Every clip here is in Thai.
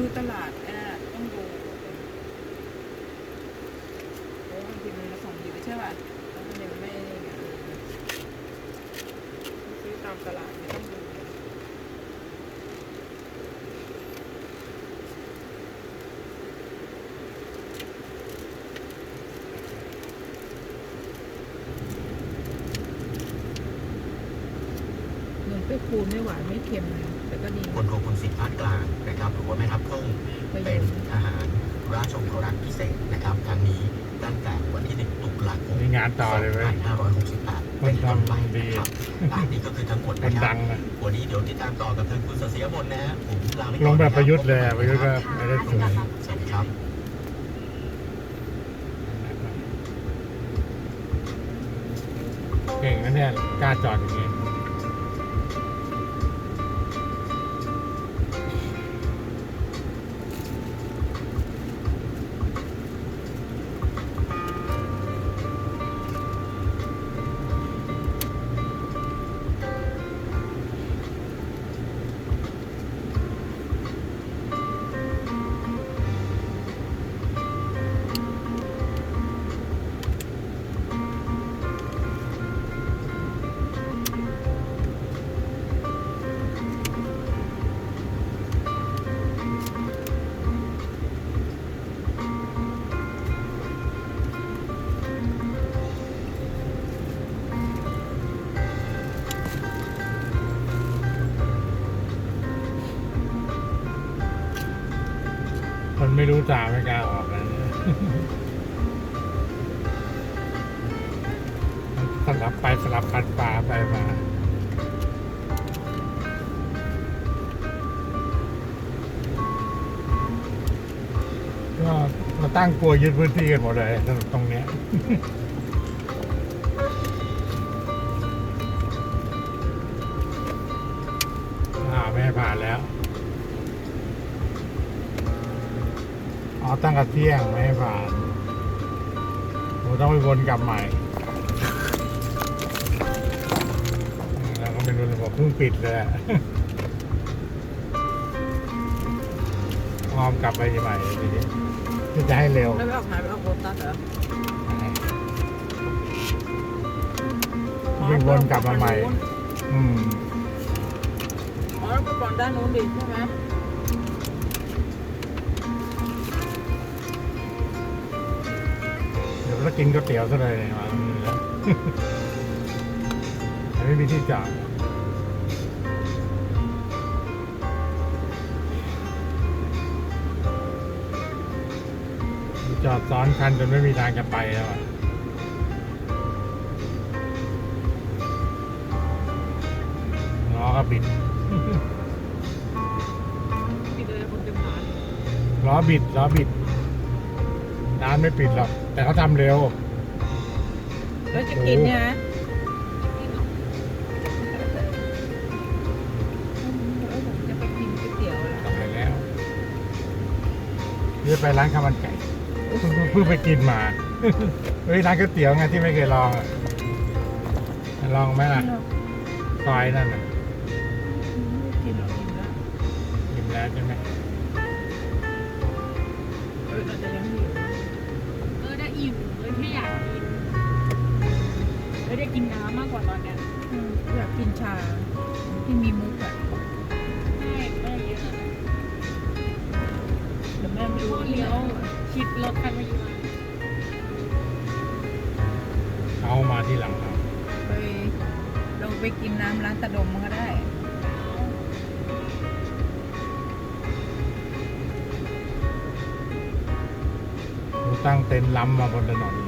คือตลาดอะต้องดูเพราะบางทีมันมาส่งอยู่ใช่ป่ะแล้วมันยังไม่ซื้อตามตลาดไม่ต้องดูเหมือนไปคูณไม่หวานไม่เค็มนะแต่ก็ดีพ ลโทพลสิทธิ์พาดกลางนะครับหรือว่าแม่ทัพกุ้งประโยเป็นชน์ทหารราชองครักษ์พิเศษนะครับครั้งนี้ตั้งแต่วันที่ 1 ตุลาคมมีงานต่อเลยเว้ย2568เป็นต้นไปนะครับอันนี้ก็คือทั้งหมดคนนะครัดับงนะวันนี้เดี๋ยวติดตามต่อกับทางคุณเสียบนนะฮะผมลาไปก่อนลงแบบนคประยุทธ์เลยอะประยุทธ์ก็ไม่ได้สวยสวัสดีครับเก่งนะเนี่ยกล้าจอดอย่างนี้ รู้จาไม่กล้าออกนะสลับไปสลับกันปลาไปมาก็มาตั้งกลัวยึดพื้นที่กันหมดเลยตรงเนี้ยอ่าไม่ผ่านแล้ว อ๋อตั้งกระเที่ยงไม่ให้ผ่านผมต้องไปวนกลับใหม่อืมแล้วก็ไม่รู้เลยบอกเพิ่งปิดเลยอะออมกลับไปใหม่ทีนี้ที่จะให้เร็วแล้วไปออกไหนไปออกโรตัสเหรอวิ่งวนกลับมาใหม่ อืมอ๋อแล้วไปก่อนด้านนู้นดิใช่ไหม เดี๋ยวเรากินก๋วยเตี๋ยวซะเลยเนี่ยมาตรงนี้แล้วไม่มีที่จอดจอดซ้อนคันจนไม่มีทางจะไปแล้วอะล้อก็บิดปิดเลยคนจะผ่านล้อบิดล้อบิดร้านไม่ปิดหรอก แต่เขาทำเร็ว แล้วจะกินเนี่ยนะจะไปกินก๋วยเตี๋ยวเหรอทำไปแล้วนี่ไปร้านข้าวมันไก่เพิ่งเพิ่งไปกินมา เฮ้ยร้านก๋วยเตี๋ยวไงที่ไม่เคยลองอะลองไหมล่ะซอยนั่นน่ะกินหรอกกินแล้ว กินแล้วใช่ไหม ชา ที่มีมุกอะไม่ไม่ได้เยอะนะเดี๋ยวแม่ไปดูช่วงเลี้ยวชิดรถคันมาอยู่มาเอามาที่หลังเราไปเราไปกินน้ำร้านตะดมมันก็ได้ดูตั้งเต็นท์ล้ำมาบนถนนเลย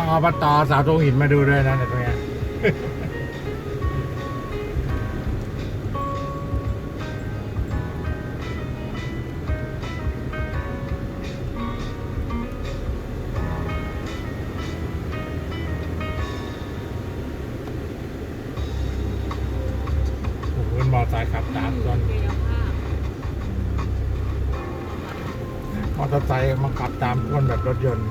อาอบตสาวตรงหินมาดูด้วยนะตรงนี้โอ้โหมอเตอร์ไซค์ขับตามจนเกยภาพมอเตอร์ไซค์มาขับตามคนแบบรถยนต์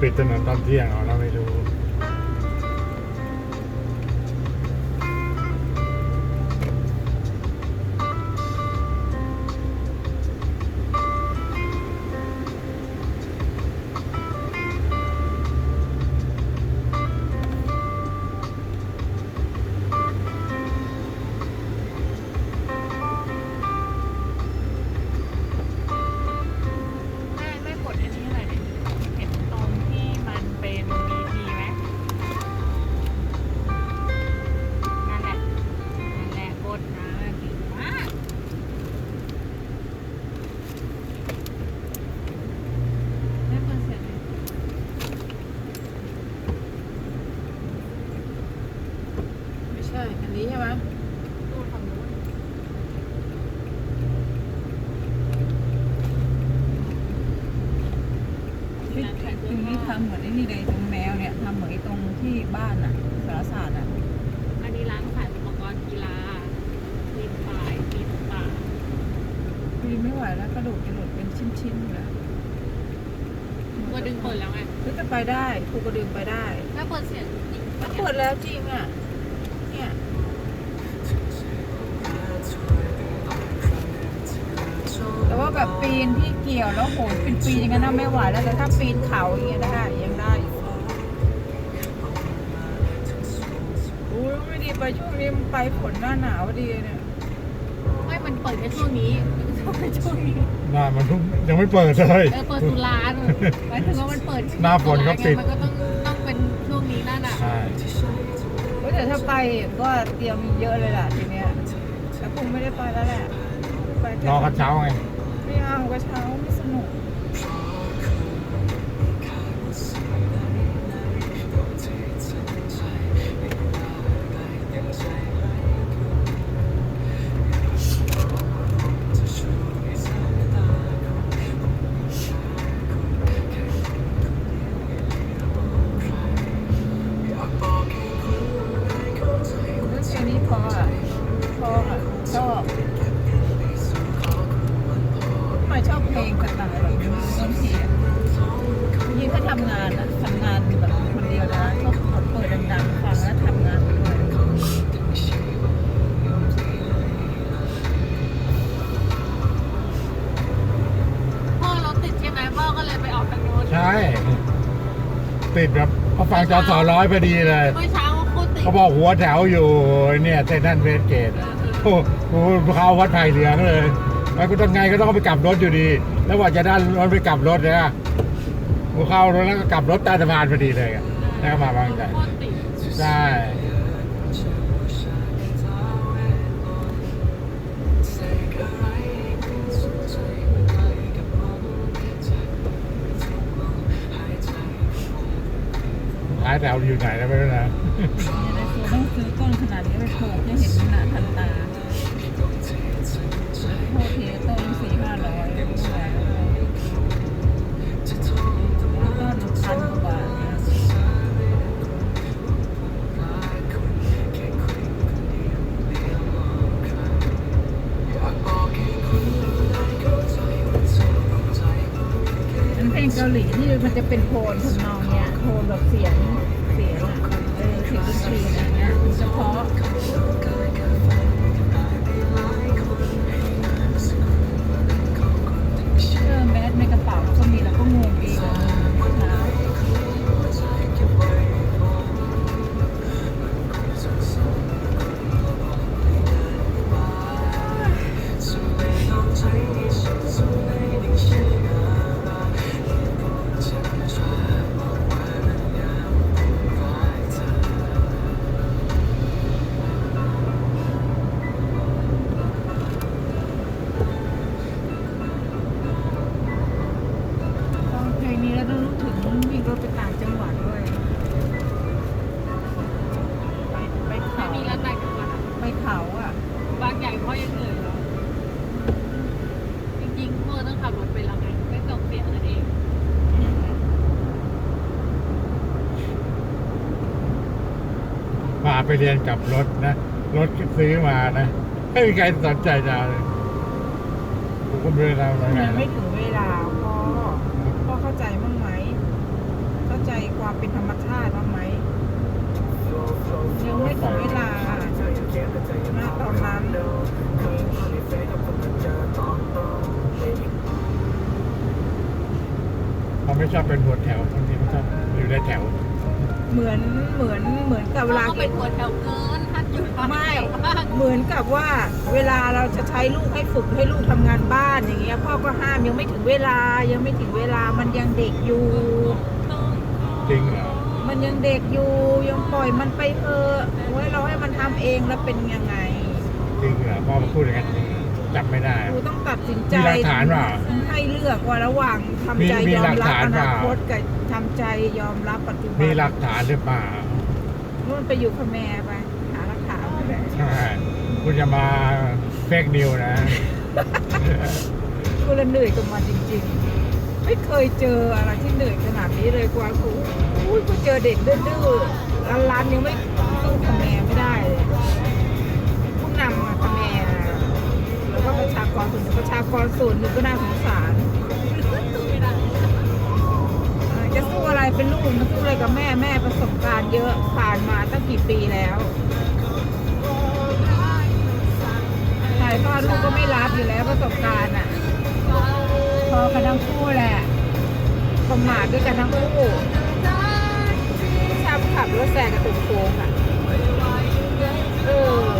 เจอปิดถน ก็ดึงเปิดแล้วไงก็จะไปได้ครูก็ดึงไปได้แม่เปิดเสียงจริงถ้าเปิดแล้วจริงอะ เนี่ยแต่ว่าแบบปีนที่เกี่ยวแล้วโหนเป็นปีนอย่างนั้นนะไม่ไหวแล้วแต่ถ้าปีนเขาอย่างเงี้ยได้ยังได้อยู่โอ้ยไม่ดีไปช่วงนี้มันไปฝนหน้าหนาวดีเนี่ยไม่มันเปิดแค่ช่วงนี้ช่วงนี้ หน้ามันเพิ่งยังไม่เปิดเลย เออเปิดตุลาหนูหมายถึงว่ามันเปิดหน้าฝนก็ปิด มันก็ต้องต้องเป็นช่วงนี้นั่นอะใช่เฮ้ยแต่ถ้าไปก็เตรียมเยอะเลยล่ะทีเนี้ยแต่คงไม่ได้ไปแล้วแหละไปแค่รอกระเช้าไง ไม่เอากระเช้าไม่สนุก จอสอร้อยพอดีเลย เมื่อเช้าก็โคตรติดเขาบอกหัวแถวอยู่เนี่ยเซนทรันเวสเกตโอ้โหเข้าวัดไผ่เหลืองเลยแล้วก็ต้องไงก็ต้องไปกลับรถอยู่ดี แล้วว่าจะได้รถไปกลับรถเนี่ยกูเข้ารถแล้วก็กลับรถใต้สะพานพอดีเลยอะแล้วก็มาบางใจโคตรติด ใช่ายแถวอยู่ไหนนะไม่รู้นะในตัวต้องซื้อต้นขนาดนี้ไปปลูกจะเห็นขนาดทันตาโทษทีต้นสี่ห้าร้อยไม่ไหวแล้วต้นพันกว่าบาทเนี่นเพลงเกาหลีที่มันจะเป็นโทนทำนอง ไปเรียนกับรถนะ รถซื้อมานะ ไม่มีใครสนใจเราเลยไม่นไม่ถึงเวลาพ่อพ่อเข้าใจมั้งไหม เข้าใจความเป็นธรรมชาติมั้งไหมยังไม่ถึงเวลาณตอนนั้นเขาไม่ชอบเป็นหัวแถวบางทีเขาชอบอยู่ในแถว เหมือนเหมือนเหมือนกับเวลาก็เป็นหัวแถวเกินทัดอยู่ไม่บ้างเหมือนกับว่าเวลาเราจะใช้ลูกให้ฝึกให้ลูกทำงานบ้านอย่างเงี้ยพ่อก็ห้ามยังไม่ถึงเวลายังไม่ถึงเวลามันยังเด็กอยู่ จริงเหรอมันยังเด็กอยู่ยังปล่อยมันไปเถอะไว้เราให้มันทำเองแล้วเป็นยังไง จริงเหรอพ่อมาพูดอย่างนั้นจริง จำไม่ได้ ครูต้องตัดสินใจมีหลักฐานเปล่าให้เลือกว่าระหว่างทำใจมีมียอหลัมกรับฐานอเปนาล่าคตกับทำใจยอมรับปัจจุบันมีหลักฐานหรือเปล่านู่นไปอยู่พะแม่ไปหาหลักฐานไปเลยใช่คุณจะมาเฟกนิวนะ กูละเหนื่อยกับมันจริง ๆ ไม่เคยเจออะไรที่เหนื่อยขนาดนี้เลยกว่ากูอุ้ยกูเจอเด็กดื้อๆร้านร้านยังไม่สู้พะแม่ไม่ได้เลย รส่วนประชากรส่วนหนึ่งก็น่าสงสารจะสู้อะไรเป็นลูกมันสู้อะไรกับแม่แม่ประสบการณ์เยอะผ่านมาตั้งกี่ปีแล้วถ่ายทอดลูกก็ไม่รับอยู่แล้วประสบการณ์อะ พอกันทั้งคู่แหละประมาทด้วยกันทั้งคู่ชอบขับรถแซงกระตุกโค้งอะเออ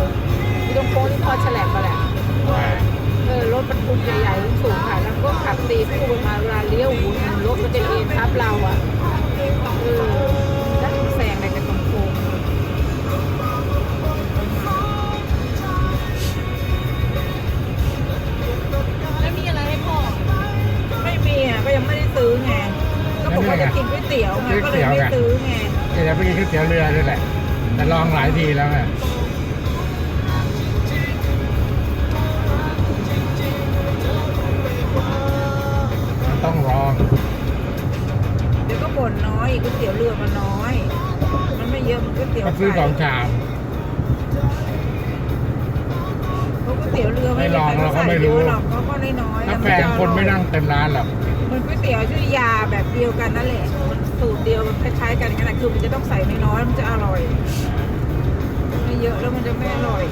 ตรงโค้งที่พอฉลบมาแหละเออรถบรรทุกใหญ่ๆสูงๆค่ะ แล้วก็ขับตีคู่กันมาเวลาเลี้ยวหูรถมันจะเอ็นทับเราอะเออแล้วแซงอะไรกันตรงโค้งแล้วมีอะไรให้พ่อไม่มีอะก็ยังไม่ได้ซื้อไงก็บอกว่าจะกินก๋วยเตี๋ยวไงก็เลยไม่ซื้อไงก็จะไปกินก๋วยเตี๋ยวเรือด้วยแหละแต่ลองหลายทีแล้วไง เดี๋ยวก็บ่นน้อยก๋วยเตี๋ยวเรือมันน้อย มันไม่เยอะมันก๋วยเตี๋ยวก็ซื้อสองชาม เพราะก๋วยเตี๋ยวเรือไม่ไม่ลองใคเราก็ใส่ไม่รู้เยอะหรอกเขาก็น้อยๆถ้าล้วแพงคนไม่นั่งเต็มร้านหรอกมันก๋วยเตี๋ยวชุยาแบบเดียวกันนั่นแหละมันสูตรเดียวมันคล้ายๆกันกันแต่คือมันจะต้องใส่น้อยๆมันจะอร่อยไม่เยอะแล้วมันจะไม่อร่อย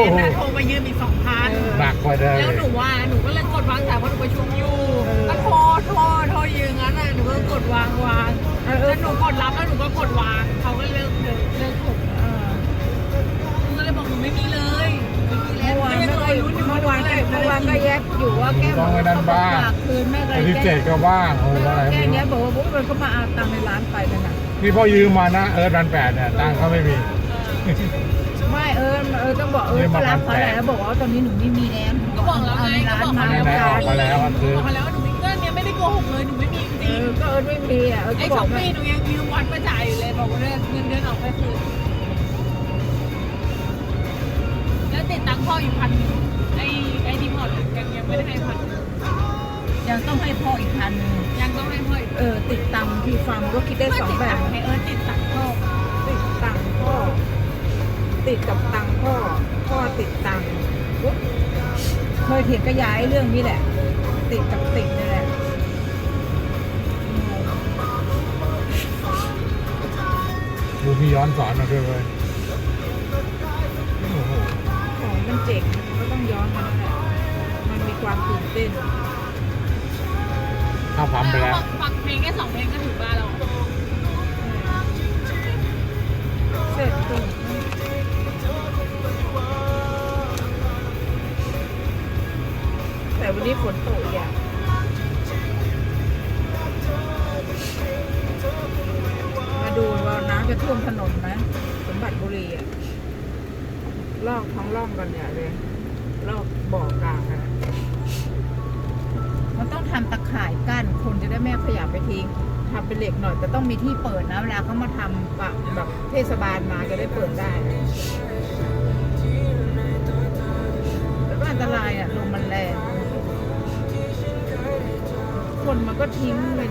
โอ้โหเห็นนะโทรมายืมอีกสองพันหนักกว่าเดิมแล้วหนูว่าหนูก็เลยกดวางสายเพราะหนูประชุมอยู่ก็โทรโทรโทรยืนงั้นอะหนูก็กดวางวางเออเอแล้อวหนูกดรับแล้วหนูก็กดวางเขาก็เลิกเลิกเลิกกดเออหนูก็เลยบอกหนูไม่มีเลยไม่มีแล้วเมื่อวานไม่ไม่เคเคยยรู้เมื่อวานก็เมื่อวานก็แยบอยู่ว่าแก้มต้องไว้ด้านบ้างฝากคืนแม่ก็ปเลยฏิเสแก้ธก็ว่างโอ้อะไรแก้ไม่เนี้ยรู้บอกว่าบุ๊กมันก็มาเอาตังค์ในร้านไปนั่นน่ะนี่พ่อยืมมานะเออพันแปดเนี่ยตังค์เขาไม่มีไม่ เออเออต้องบอกเออก็รับเขาแหละแล้วบอกว่าตอนนี้หนูไม่มีแล้วก็บอกแล้วไงก็ร้านบอกมามาแล้แล้ววออกมาแล้วอะคือบอกมาแล้วว่าหนูไม่เงินเนี่ยไม่ได้โกหกเลยหนูไม่มีจเอริงอก็เออไม่มีอะเออไอ้ก็บสออกงว่าปีหนูยังยืมวัดมาจ่ายอยู่เลยบอกว่าเงินเดือนออกไปคืนแล้วติดตังค์พ่ออยู่พันหนึ่งไอ้ไอ้ที่พอร์ตยังยังไม่ได้ให้พันหนึ่งยังต้องให้พ่ออีกพันหนึ่งยังต้องให้พ่ออีกเออติดตังค์ที่ฟาร์มก็คิดได้สองแบบ ให้เออติดตังค์พ่อติดตังค์พ่อ ติดกับตังค์พ่อ พ่อติดตังค์ปุ๊บเคยเถียงกับยายเรื่องนี้แหละ ติดกับติดนี่แหละดูมีย้อนสอนมาด้วยเว้ยโอ้โหของมันเจ๋งมันก็ต้องย้อนกันนั่นแหละมันมีความตื่นเต้นเข้าปั๊มไปแล้ว ฟังเพลงแค่สองเพลงก็ถึงบ้านแล้วเสร็จตื่ วันนี้ฝนตกอะมาดูว่าน้ำจะท่วมถนนไหมสมบัติบุรีอะลอกท้องร่องกันเนี่ยเลยลอกบ่อกลางอะมันต้องทำตะข่ายกั้นคนจะได้ไม่ขยะไปทิ้งทำเป็นเหล็กหน่อยแต่ต้องมีที่เปิดนะเวลาเขามาทำแบบเทศบาลมาจะได้เปิดได้แล้วก็อันตรายอะลมมันแรง คนมันก็ทิ้งเป็น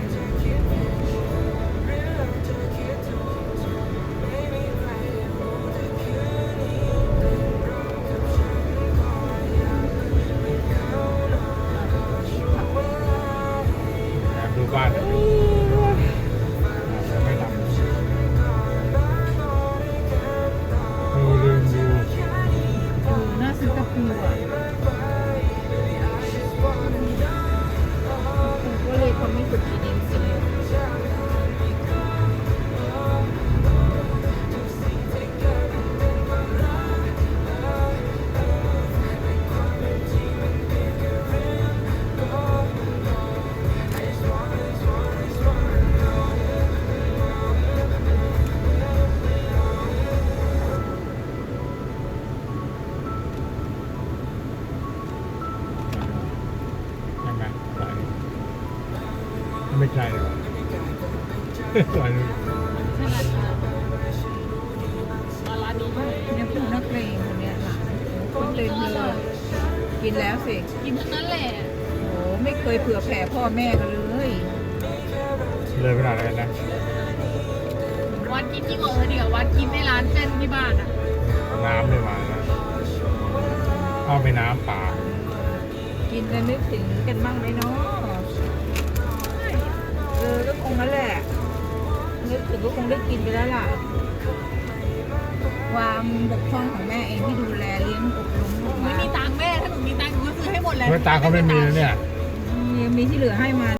เคยเผื่อแผ่พ่อแม่กันเลยเลยขนาดนั้นนะวัดกินที่บอกเธอเดียววัดกินในร้านเส้นที่บ้านอะน้ำไม่มานะเข้าไปน้ำป่ากินแล้วนึกถึงกันบ้างไหมเนาะเออก็คงนั่นแหละนึกถึงก็คงได้กินไปแล้วล่ะ ความบกพร่องของแม่เองที่ดูแลเลี้ยงอบรมลูกไม่มามีตังค์แม่ถ้าหนูมีตังค์หนูก็ซื้อให้หมดแล้วเมื่อตาเขาไม่มีแล้วเนี่ย ยังมีที่เหลือให้มา